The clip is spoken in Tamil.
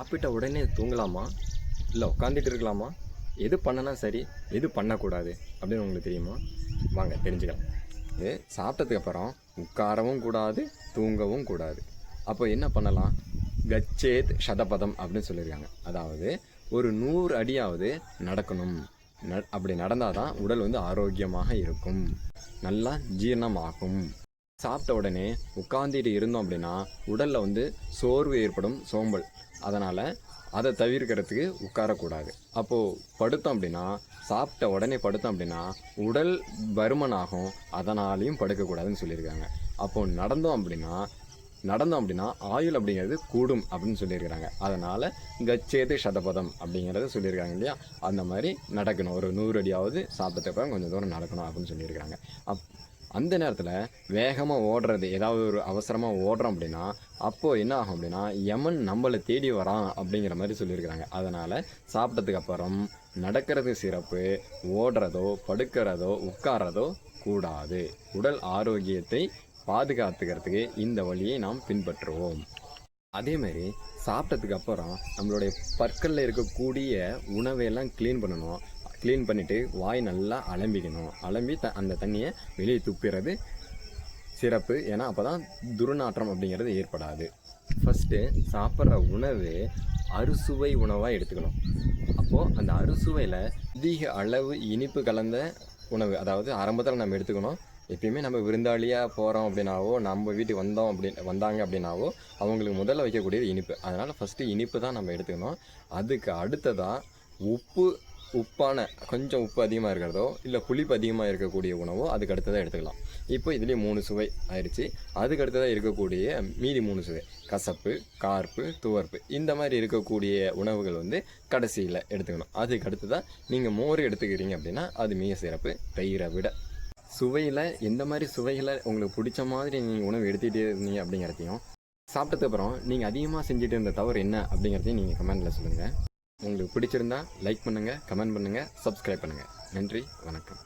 சாப்பிட்ட உடனே தூங்கலாமா? இல்லை உட்காந்துட்டு இருக்கலாமா? எது பண்ணனா சரி எது பண்ணக்கூடாது அப்படின்னு உங்களுக்கு தெரியுமா? வாங்க தெரிஞ்சுக்கலாம். இது சாப்பிட்டதுக்கப்புறம் உட்காரவும் கூடாது தூங்கவும் கூடாது. அப்போ என்ன பண்ணலாம்? கச்சேத் சதபதம் அப்படின்னு சொல்லியிருக்காங்க. அதாவது ஒரு நூறு அடியாவது நடக்கணும். ந அப்படி நடந்தால் தான் உடல் வந்து ஆரோக்கியமாக இருக்கும். நல்லா ஜீரணமாகும். சாப்பிட்ட உடனே உட்காந்துட்டு இருந்தோம் அப்படின்னா உடலில் வந்து சோர்வு ஏற்படும் சோம்பல். அதனால் அதை தவிர்க்கிறதுக்கு உட்காரக்கூடாது. அப்போது படுத்தோம் அப்படின்னா சாப்பிட்ட உடனே படுத்தோம் அப்படின்னா உடல் பருமனாகும் அதனாலையும் படுக்கக்கூடாதுன்னு சொல்லியிருக்காங்க. அப்போது நடந்தோம் அப்படின்னா நடந்தோம் அப்படின்னா ஆயுள் அப்படிங்கிறது கூடும் அப்படின்னு சொல்லியிருக்கிறாங்க. அதனால் கச்சேது சதபதம் அப்படிங்கிறத சொல்லியிருக்காங்க இல்லையா? அந்த மாதிரி நடக்கணும். ஒரு நூறு அடியாவது சாப்பிட்டதுக்கு கொஞ்சம் தூரம் நடக்கணும் அப்படின்னு சொல்லியிருக்காங்க அப் அந்த நேரத்தில் வேகமாக ஓடுறது ஏதாவது ஒரு அவசரமாக ஓடுறோம் அப்படின்னா அப்போது என்ன ஆகும் அப்படின்னா யமன் நம்மளை தேடி வரான் அப்படிங்கிற மாதிரி சொல்லியிருக்கிறாங்க. அதனால் சாப்பிட்டதுக்கு அப்புறம் நடக்கிறது சிறப்பு ஓடுறதோ படுக்கிறதோ உட்கார்றதோ கூடாது. உடல் ஆரோக்கியத்தை பாதுகாத்துக்கிறதுக்கு இந்த வழியை நாம் பின்பற்றுவோம். அதேமாரி சாப்பிட்டதுக்கு அப்புறம் நம்மளுடைய பற்களில் இருக்கக்கூடிய உணவையெல்லாம் க்ளீன் பண்ணணும். க்ளீன் பண்ணிவிட்டு வாய் நல்லா அலம்பிக்கணும். அலம்பி த அந்த தண்ணியை வெளியே துப்பிடுறது சிறப்பு. ஏன்னா அப்போ தான் துர்நாற்றம் அப்படிங்கிறது ஏற்படாது. ஃபஸ்ட்டு சாப்பிட்ற உணவு அறுசுவை உணவாக எடுத்துக்கணும். அப்போது அந்த அறுசுவையில் அதிக அளவு இனிப்பு கலந்த உணவு அதாவது ஆரம்பத்தில் நம்ம எடுத்துக்கணும். எப்பயுமே நம்ம விருந்தாளியாக போகிறோம் அப்படின்னாவோ நம்ம வீட்டுக்கு வந்தோம் அப்படி வந்தாங்க அப்படின்னாவோ அவங்களுக்கு முதல்ல வைக்கக்கூடியது இனிப்பு. அதனால் ஃபஸ்ட்டு இனிப்பு தான் நம்ம எடுத்துக்கணும். அதுக்கு அடுத்ததாக உப்பு உப்பான கொஞ்சம் உப்பு அதிகமாக இருக்கிறதோ இல்லை புளிப்பு அதிகமாக இருக்கக்கூடிய உணவோ அதுக்கு அடுத்ததாக எடுத்துக்கலாம். இப்போ இதுலேயே மூணு சுவை ஆயிடுச்சு அதுக்கு அடுத்ததாக இருக்கக்கூடிய மீதி மூணு சுவை. கசப்பு கார்ப்பு துவர்ப்பு. இந்த மாதிரி இருக்கக்கூடிய உணவுகள் வந்து கடைசியில் எடுத்துக்கணும். அதுக்கு அடுத்ததாக நீங்கள் மோர் எடுத்துக்கிறீங்க அப்படின்னா அது மிக சிறப்பு. தயிரை விட. சுவையில் எந்த மாதிரி சுவைகளை உங்களுக்கு பிடிச்ச மாதிரி நீங்கள் உணவு எடுத்துகிட்டே இருந்தீங்க அப்படிங்கிறதையும் சாப்பிட்டதுக்கப்புறம் நீங்கள் அதிகமாக செஞ்சுட்டு இருந்த தவறு என்ன அப்படிங்கிறதையும் நீங்கள் கமெண்டில் சொல்லுங்கள் உங்களுக்கு பிடிச்சிருந்தா லைக் பண்ணுங்கள் கமெண்ட் பண்ணுங்கள் சப்ஸ்கிரைப் பண்ணுங்கள் நன்றி வணக்கம்.